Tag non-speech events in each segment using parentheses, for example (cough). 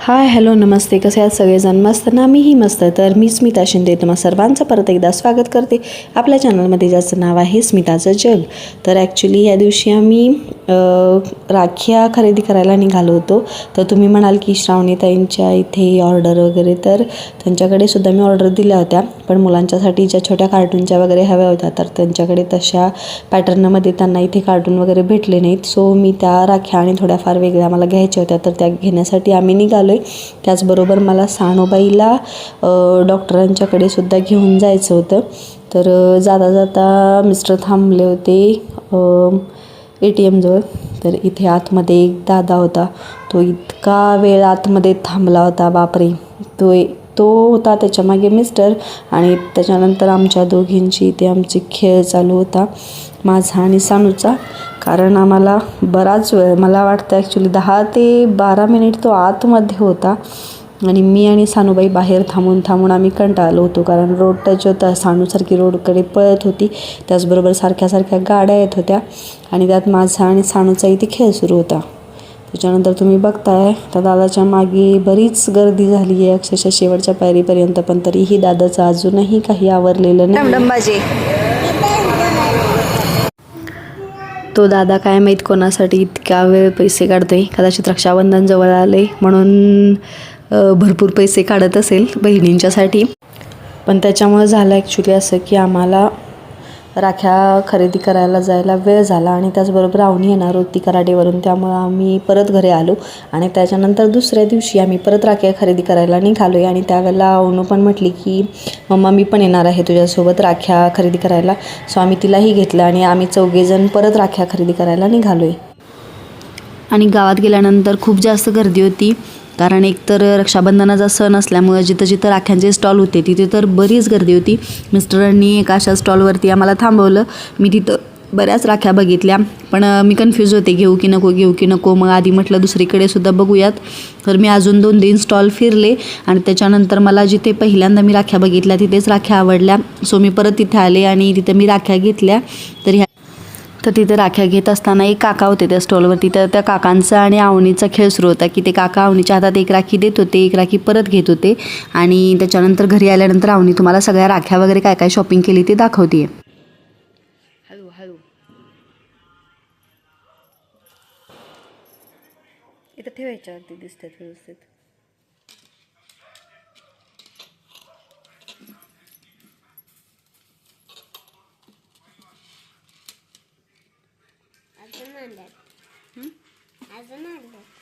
Hi hello नमस्ते. कसे आहात सगळेजण? मस्त ना? मीही मस्त. तर मी स्मिता शिंदे. तुम्हा सर्वांचं परत एकदा स्वागत करते. आपल्या चॅनलमध्ये ज्याचं नाव आहे स्मिताचं जग. तर ॲक्च्युली या दिवशी आम्ही राख्या खरेदी करायला निघालो होतो. तर तुम्ही म्हणाल की श्रावणीताईंच्या इथे ऑर्डर वगैरे तर त्यांच्याकडे सुद्धा मी ऑर्डर दिल्या होत्या. पण मुलांच्यासाठी ज्या छोट्या कार्टूनच्या वगैरे हव्या होत्या तर त्यांच्याकडे तशा पॅटर्नमध्ये त्यांना इथे कार्टून वगैरे भेटले नाहीत. सो मी त्या राख्या आणि थोड्याफार वेगळ्या मला घ्यायच्या होत्या तर त्या घेण्यासाठी आम्ही निघालो आहे त्याचबरोबर मला साणोबाईला डॉक्टरांच्याकडे सुद्धा घेऊन जायचं होतं. तर जाता जाता मिस्टर थांबले होते. ए टी एमजवळ तर इथे आतमध्ये एक दादा होता. तो इतका वेळ आतमध्ये थांबला होता बापरे. तो ए- तो होता त्याच्यामागे मिस्टर आणि त्याच्यानंतर आमच्या दोघींची इथे आमची खेळ चालू होता माझा आणि सानूचा. कारण आम्हाला बराच वेळ मला वाटतं ॲक्च्युली दहा ते बारा मिनिट तो आतमध्ये होता. आणि मी आणि सानूबाई बाहेर थांबून थांबून आम्ही कंटाळलो होतो कारण रोड टच होता सानूसारखी रोडकडे पळत होती. त्याचबरोबर सारख्या सारख्या गाड्या येत होत्या आणि त्यात माझा आणि सानूचा इथे खेळ सुरू होता. त्याच्यानंतर तुम्ही बघताय त्या दादाच्या मागे बरीच गर्दी झाली आहे अक्षरशः शेवटच्या पायरीपर्यंत पण तरीही दादाचं अजूनही काही आवरलेलं नाही. तो दादा काय माहीत कोणासाठी इतका वेळ पैसे काढतोय? कदाचित रक्षाबंधन जवळ आले म्हणून भरपूर पैसे काढत असेल बहिणींच्यासाठी. पण त्याच्यामुळे झालं ॲक्च्युली असं की आम्हाला राख्या खरेदी करायला जायला वेळ झाला आणि त्याचबरोबर आवनी येणार होती कराडेवरून. त्यामुळं आम्ही परत घरी आलो आणि त्याच्यानंतर दुसऱ्या दिवशी आम्ही परत राख्या खरेदी करायला निघालो आहे आणि त्यावेळेला आवनू पण म्हटली की मम्मा मी पण येणार आहे तुझ्यासोबत राख्या खरेदी करायला. सो आम्ही तिलाही घेतलं आणि आम्ही चौघेजण परत राख्या खरेदी करायला निघालो आहे आणि गावात गेल्यानंतर खूप जास्त गर्दी होती. कारण एकतर रक्षाबंधनाचा सण असल्यामुळं जिथं जिथं राख्यांचे स्टॉल होते तिथे तर बरीच गर्दी होती. मिस्टरांनी एका अशा स्टॉलवरती आम्हाला थांबवलं. मी तिथं बऱ्याच राख्या बघितल्या. पण मी कन्फ्यूज होते घेऊ की नको घेऊ की नको. मग आधी म्हटलं दुसरीकडे सुद्धा बघूयात. तर मी अजून दोन तीन स्टॉल फिरले आणि त्याच्यानंतर मला जिथे पहिल्यांदा मी राख्या बघितल्या तिथेच राख्या आवडल्या. सो मी परत तिथे आले आणि तिथे मी राख्या घेतल्या. तर ह्या तर तिथे राख्या घेत असताना एक काका होते त्या स्टॉलवरती. तर त्या काकांचा आणि आवणीचा खेळ सुरू होता की ते काका आवणीच्या हातात एक राखी देत होते एक राखी परत घेत होते आणि त्याच्यानंतर घरी आल्यानंतर आवणी तुम्हाला सगळ्या राख्या वगैरे काय काय शॉपिंग केली ते दाखवते हळू हळू. इथं ठेवायच्या दिसतात व्यवस्थित अजून आणल्यात अजून आणल्यात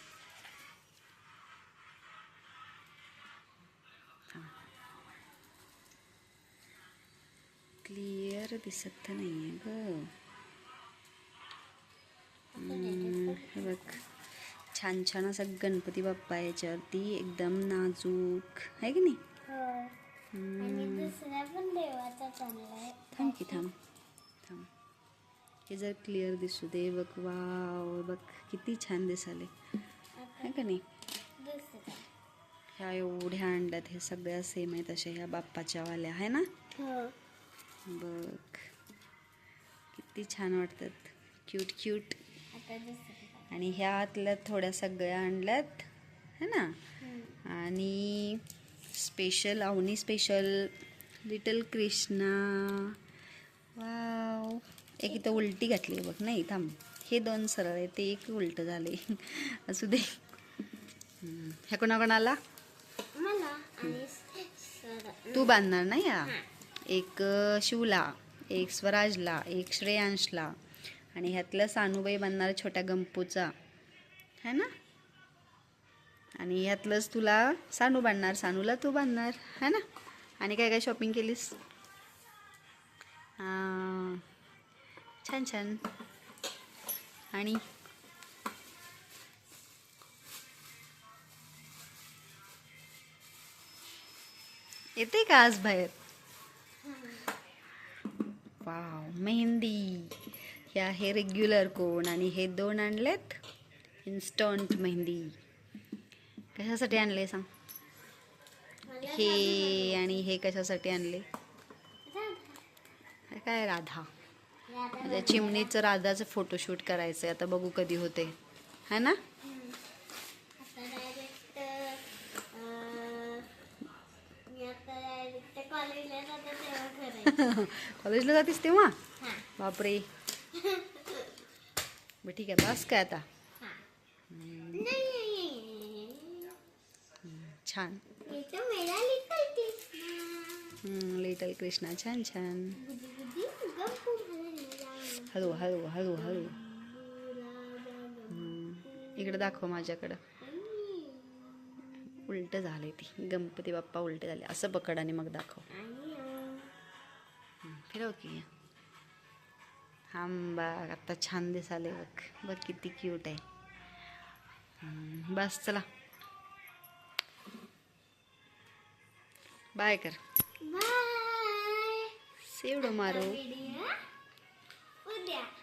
क्लिअर दिसत नाही आहे हे बघ. छान छान असा गणपती बाप्पा याच्यावरती एकदम नाजूक. आहे की नाही? हो. थांब की थांब. थांब. हे जर क्लिअर दिसू दे बघ वाव बघ किती छान दिसाले. आहे का नाही? ह्या एवढ्या अंड्यात हे सगळ्या सेम आहेत अशा ह्या बाप्पाच्या वाल्या आहे ना? हो. बघ किती छान वाटतात. क्यूट क्यूट आणि ह्या आतल्या थोड्या सगळ्या आणल्यात है ना? आणि special Avani special little Krishna wow. एक इथं उलटी घातली बघ नाही थांब. हे दोन सरळ आहे ते एक उलट झाले (laughs) असू दे. ह्या कोणाकोणाला? तू बांधणार ना या? एक शिवला एक स्वराजला एक श्रेयांशला. आणि ह्यातलं सानूबाई बांधणार छोट्या गंपूचा. है ना? आणि ह्यातलंच तुला सानू बांधणार सानूला तू बांधणार. है ना? आणि काय काय शॉपिंग केलीस? हां छान छान. आणि? येते का आज बाहेर? वाव मेहंदी. हे आहे रेग्युलर कोण आणि हे दोन आणलेत इन्स्टंट मेहंदी. कशासाठी आणले सांग? हे आणि हे कशासाठी आणले? हे काय राधा? त्या चिमणीचं राधाचं फोटोशूट करायचं आहे आता बघू कधी होते. है ना? कॉलेजला जातीस तेव्हा? बापरे. मग ठीक आहे बस काय आता? छान. लिटल कृष्णा छान छान. हळू हळू हळू हळू. इकडे दाखव माझ्याकडं. उलट झाले ती. गणपती बाप्पा उलटे झाले. असं पकड आणि मग दाखव. फिरव की. आंबा आता छान दिसाले बघ. बघ किती क्यूट आहे. बस चला. बाय कर. सेवडो मारो. Yeah.